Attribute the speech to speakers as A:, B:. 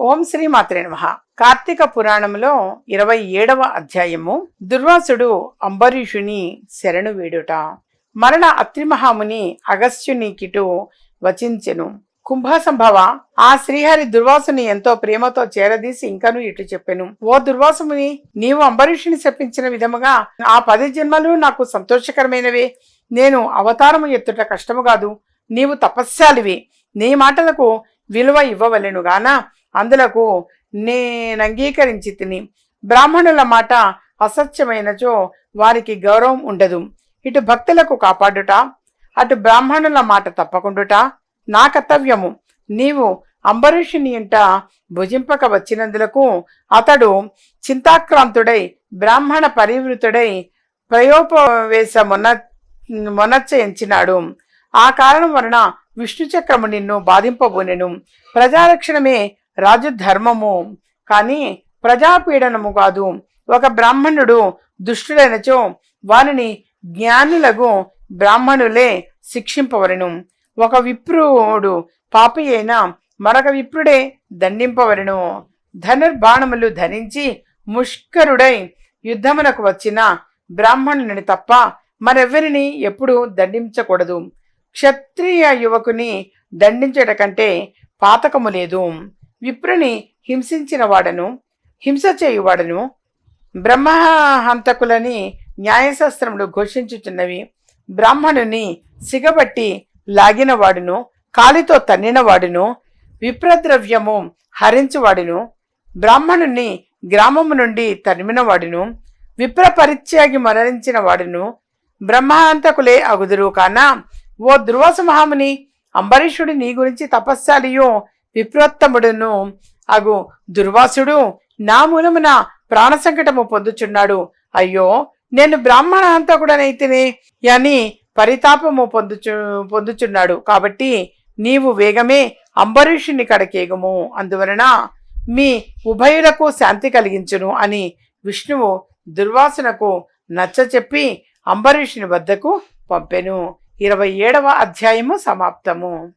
A: ఓం శ్రీ మాత్రే కార్తీక పురాణంలో ఇరవై ఏడవ అధ్యాయము దుర్వాసుడు అంబరీషుని శరణు వేడుట. మరణ అత్రిమహాముని అగస్త్యునికిటు అగస్త్యుని కిటు వచించెను. కుంభసంభవ ఆ శ్రీహరి దుర్వాసుని ఎంతో ప్రేమతో చేరదీసి ఇంకను ఇటు చెప్పెను. ఓ దుర్వాసుని నీవు అంబరీషుని చెప్పించిన విధముగా ఆ పది జన్మలు నాకు సంతోషకరమైనవే. నేను అవతారము ఎత్తుట కష్టము కాదు. నీవు తపస్శాలివి. నీ మాటలకు విలువ ఇవ్వవలెను గాన? అందులకు నేను అంగీకరించి తిని బ్రాహ్మణుల మాట అసత్యమైనచో వారికి గౌరవం ఉండదు. ఇటు భక్తులకు కాపాడుట అటు బ్రాహ్మణుల మాట తప్పకుండుట నా కర్తవ్యము. నీవు అంబరీషుని ఇంట భుజింపక వచ్చినందులకు అతడు చింతాక్రాంతుడై బ్రాహ్మణ పరివృతుడై ప్రయోపవేశ మొన మొనచ్చయించినాడు ఆ కారణం వలన విష్ణుచక్రము నిన్ను బాధింపబోనెను. ప్రజారక్షణమే రాజు ధర్మము కానీ ప్రజాపీడనము కాదు. ఒక బ్రాహ్మణుడు దుష్టుడైనచో వారిని జ్ఞానులకు బ్రాహ్మణులే శిక్షింపవలను ఒక విప్రుడు పాపి అయినా మరొక విప్రుడే దండింపవలను ధనుర్బాణములు ధరించి ముష్కరుడై యుద్ధమునకు వచ్చిన బ్రాహ్మణుని తప్ప మరెవ్వరిని ఎప్పుడు దండించకూడదు. క్షత్రియ యువకుని దండించట కంటే పాతకము లేదు. విప్రుని హింసించిన వాడను హింస చేయువాడను బ్రహ్మహంతకులని న్యాయశాస్త్రములు ఘోషించుచున్నవి బ్రాహ్మణుని సిగబట్టి లాగినవాడును కాలితో తన్నినవాడును విప్రద్రవ్యము హరించువాడును బ్రాహ్మణుని గ్రామము నుండి తరిమినవాడును విప్రపరిత్యాగి మరణించిన వాడును బ్రహ్మాంతకులే అగుదురు. కానా ఓ దుర్వాస మహాముని అంబరీషుడు నీ గురించి తపస్సాలియో విప్రోత్తముడును అగు దుర్వాసుడు నా మూలమున ప్రాణ సంకటము పొందుచున్నాడు. అయ్యో నేను బ్రాహ్మణ హంతకుడనైతిని అని పరితాపము పొందుచు పొందుచున్నాడు. కాబట్టి నీవు వేగమే అంబరీషుని కడకేగము. అందువలన మీ ఉభయులకు శాంతి కలిగించును అని విష్ణువు దుర్వాసునకు నచ్చచెప్పి అంబరీషుని వద్దకు పంపెను. ఇరవై ఏడవ అధ్యాయము సమాప్తము.